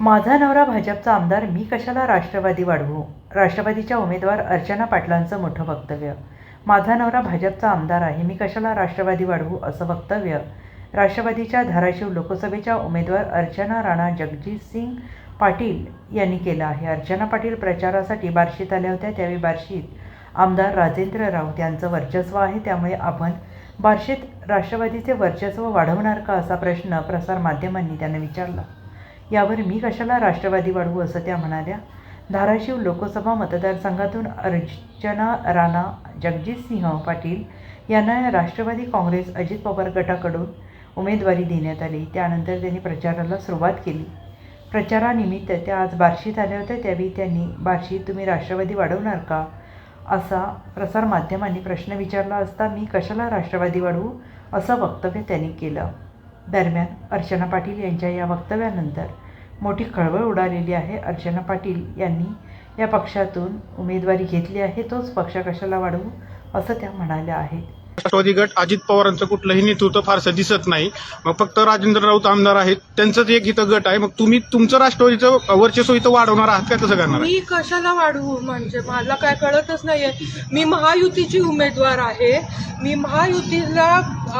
माझा नवरा भाजपचा आमदार मी कशाला राष्ट्रवादी वाढवू? राष्ट्रवादीच्या उमेदवार अर्चना पाटलांचं मोठं वक्तव्य. माझा नवरा भाजपचा आमदार आहे मी कशाला राष्ट्रवादी वाढवू असं वक्तव्य? राष्ट्रवादीच्या धाराशिव लोकसभेच्या उमेदवार अर्चना राणा जगजितसिंग पाटील यांनी केलं आहे. अर्चना पाटील प्रचारासाठी बार्शीत आल्या होत्या त्यावेळी बार्शीत आमदार राजेंद्र राऊत यांचं वर्चस्व आहे त्यामुळे आपण बार्शीत राष्ट्रवादीचे वर्चस्व वाढवणार का असा प्रश्न प्रसारमाध्यमांनी त्यांना विचारला. यावर मी कशाला राष्ट्रवादी वाढवू असं त्या म्हणाल्या. धाराशिव लोकसभा मतदारसंघातून अर्चना राणा जगजितसिंह पाटील यांना राष्ट्रवादी काँग्रेस अजित पवार गटाकडून उमेदवारी देण्यात आली. त्यानंतर त्यांनी प्रचाराला सुरुवात केली. प्रचारानिमित्त त्या आज बार्शीत आल्या होत्या. त्यावेळी त्यांनी बार्शीत तुम्ही राष्ट्रवादी वाढवणार का? असा प्रसारमाध्यमांनी प्रश्न विचारला असता मी कशाला राष्ट्रवादी वाढवू असं वक्तव्य त्यांनी केलं. दरम्यान अर्चना पाटील यांच्या या वक्तव्यानंतर मोठी खळबळ उडालेली आहे. अर्चना पाटील यांनी या पक्षातून उमेदवारी घेतली आहे. तोच पक्ष कशाला वाढवू असं त्या म्हणाल्या आहेत. राष्ट्रवादी गट अजित पवारांचं कुठलंही नेतृत्व फारसं दिसत नाही. मग फक्त राजेंद्र राऊत आमदार आहेत. त्यांचंच एक इथं गट आहे. मग तुम्ही तुमचं राष्ट्रवादीचं वर्चस्व इथं वाढवणार आहात का? कसं करणार? मी कशाला वाढवू? म्हणजे मला काय कळतच नाहीये. मी महायुतीची उमेदवार आहे. मी महायुतीला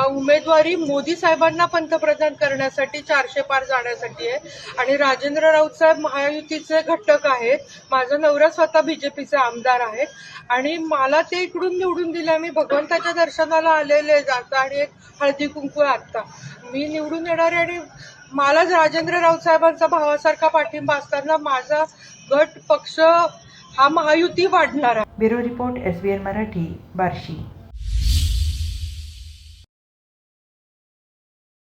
उमेदवारी मोदी साहेबांना पंतप्रधान करण्यासाठी चारशे पार जाण्यासाठी आहे. आणि राजेंद्र राऊत साहेब महायुतीचे घटक आहेत. माझा नवरा स्वतः बीजेपीचे आमदार आहेत आणि मला ते इकडून निवडून दिलं मी भगवंताच्या दर्शनाला आलेले जातं आणि एक हळदी कुंकू आहे मी निवडून येणार आहे आणि मलाच राजेंद्र रावसाहेबांचा भावासारखा पाठिंबा असताना माझा गट पक्ष हा महायुती वाढणार आहे. Bureau report S B N Marathi Barshi.